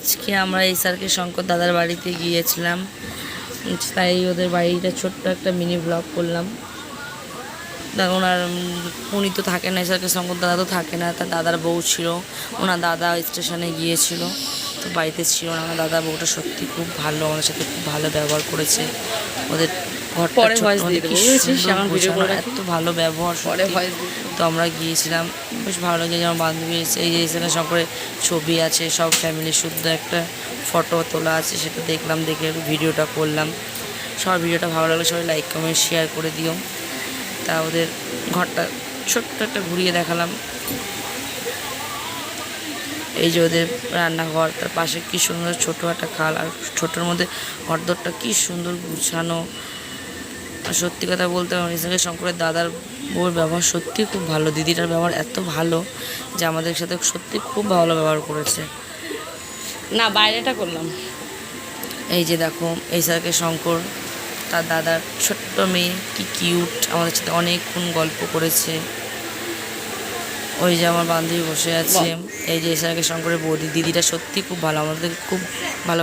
আজকে আমরা এই স্যারকে শঙ্কর দাদার বাড়িতে গিয়েছিলাম। তাই ওদের বাড়িটা ছোট্ট একটা মিনি ব্লগ করলাম। ওনার উনি তো থাকে না স্যারকে, শঙ্কর দাদা তো থাকে না, তার দাদার বউ ছিল। ওনার দাদা স্টেশনে গিয়েছিল, তো বাড়িতে ছিল না। দাদা বউটা সত্যি খুব ভালো, ওনার সাথে খুব ভালো ব্যবহার করেছে। ওদের পরে ছোট্ট দিয়ে দেবো, বুঝেছিস? সুন্দর এখন করে এত ভালো ব্যবহার পরে। ভয়েস তো আমরা গিয়েছিলাম বেশ ভালো লাগে যেমন বান্ধবী এসে এই যে এখানে সকলে ছবি আছে সব ফ্যামিলি শুদ্ধ একটা ফটো তোলা আছে সেটা দেখলাম দেখে ভিডিওটা করলাম। সবার ভিডিওটা ভালো লাগলে সবাই লাইক কমেন্ট শেয়ার করে দিও। তা ওদের ঘরটা ছোট্ট একটা ঘুরিয়ে দেখালাম। এই যে ওদের রান্নাঘর তার পাশে কি সুন্দর ছোটো একটা খাল আর ছোটোর মধ্যে ঘরদরটা কি সুন্দর গুছানো। আর সত্যি কথা বলতে আমার সঙ্গে শঙ্করের দাদার বউয়ের ব্যবহার সত্যি খুব ভালো। দিদিটার ব্যবহার এত ভালো যে আমাদের সাথে সত্যি খুব ভালো ব্যবহার করেছে। না বাইরেটা করলাম। এই যে দেখো এই স্যারকে শঙ্কর তার দাদার ছোট্ট মেয়ে কি কিউট আমাদের সাথে অনেকক্ষণ গল্প করেছে। ওই যে আমার বান্ধবী বসে আছে। এই যে এই স্যারকে শঙ্করের বৌদি দিদিটা সত্যি খুব ভালো আমাদের খুব ভালো